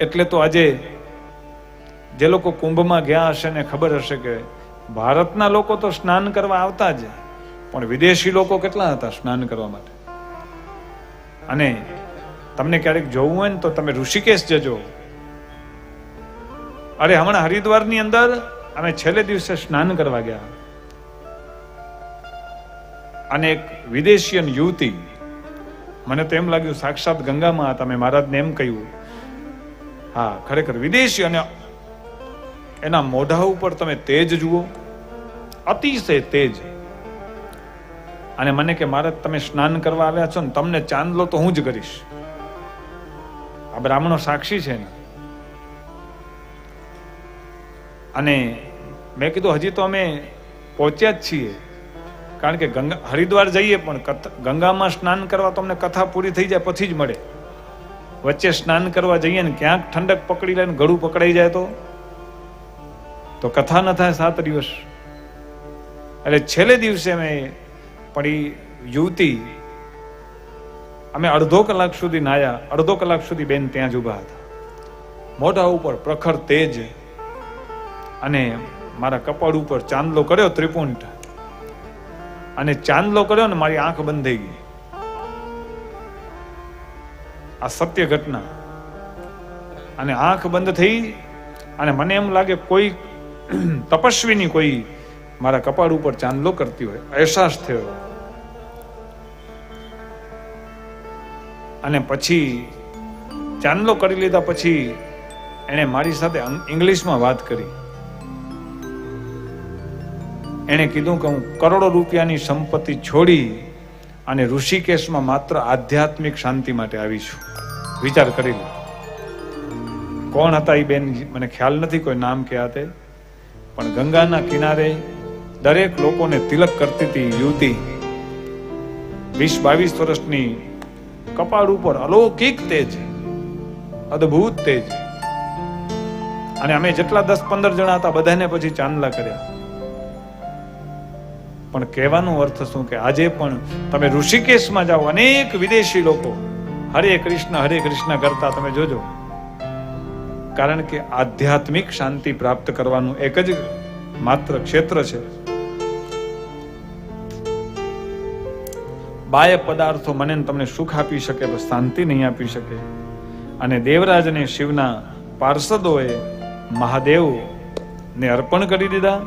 એટલે તો આજે જે લોકો કુંભમાં ગયા હશે ને ખબર હશે કે ભારતના લોકો તો સ્નાન કરવા આવતા જ. પણ વિદેશી લોકો કેટલા હતા સ્નાન કરવા માટે? અને તમને ક્યારેક જોવું હોય ને તો તમે ઋષિકેશ જજો. અરે હમણાં હરિદ્વારની અંદર અમે છેલ્લે દિવસે સ્નાન કરવા ગયા. અને એક વિદેશીયન યુવતી, મને તો એમ લાગ્યું, સાક્ષાત ગંગામાં હતા. મેં મહારાજને એમ કહ્યું હા, ખરેખર વિદેશી અને એના મોઢા ઉપર તમે તેજ જુઓ. અતિશય તેજ. અને મને કે, મહારાજ, તમે સ્નાન કરવા આવ્યા છો ને, તમને ચાંદલો તો હું જ કરીશ. આ બ્રાહ્મણો સાક્ષી છે ને અને મેં કીધું, હજી તો અમે પહોંચ્યા જ છીએ. કારણ કે ગંગા, હરિદ્વાર જઈએ પણ ગંગામાં સ્નાન કરવા તો અમને કથા પૂરી થઈ જાય, પછી જ મળે. વચ્ચે સ્નાન કરવા જઈએ ને ક્યાંક ઠંડક પકડી લે ને ગળું પકડાઈ જાય તો? તો કથા ન થાય સાત દિવસ. એટલે છેલ્લે દિવસે અમે પણ એ યુવતી, અમે અડધો કલાક સુધી નાયા, અડધો કલાક સુધી બેન ત્યાં જ ઊભા હતા. મોઢા ઉપર પ્રખર તેજ અને મારા કપાળ ઉપર ચાંદલો કર્યો ત્રિપુંઠ. અને ચાંદલો કર્યો ને મારી આંખ બંધ થઈ ગઈ. આ સત્ય ઘટના. અને આંખ બંધ થઈ અને મને એમ લાગે કોઈ તપસ્વીની કોઈ મારા કપાળ ઉપર ચાંદલો કરતી હોય, અહેસાસ થયો અને પછી ચાંદલો કરી લીધા પછી એણે મારી સાથે ઇંગ્લિશમાં વાત કરી. એણે કીધું કે હું કરોડો રૂપિયાની સંપત્તિ છોડી અને ઋષિકેશમાં માત્ર આધ્યાત્મિક શાંતિ માટે આવી છું. વિચાર કરી લો. કોણ હતા એ બેન? મને ખ્યાલ નથી કોઈ નામ કે તે. પણ ગંગાના કિનારે દરેક લોકોને તિલક કરતી હતી યુવતી. વીસ બાવીસ વર્ષની કપાળ ઉપર અલૌકિક તેજ, અદ્ભુત તેજ. અને અમે જેટલા દસ પંદર જણા હતા, બધાને પછી ચાંદલા કર્યા. પણ કહેવાનો અર્થ શું કે આજે પણ તમે ઋષિકેશમાં જાઓ, અનેક વિદેશી લોકો હરે કૃષ્ણ હરે કૃષ્ણ કરતા તમે જોજો. કારણ કે આધ્યાત્મિક શાંતિ પ્રાપ્ત કરવાનું એક જ માત્ર ક્ષેત્ર છે. બાહ્ય પદાર્થો મને તમને સુખ આપી શકે શાંતિ નહીં આપી શકે. અને દેવરાજ અને શિવના પાર્ષદોએ મહાદેવ ને અર્પણ કરી દીધા.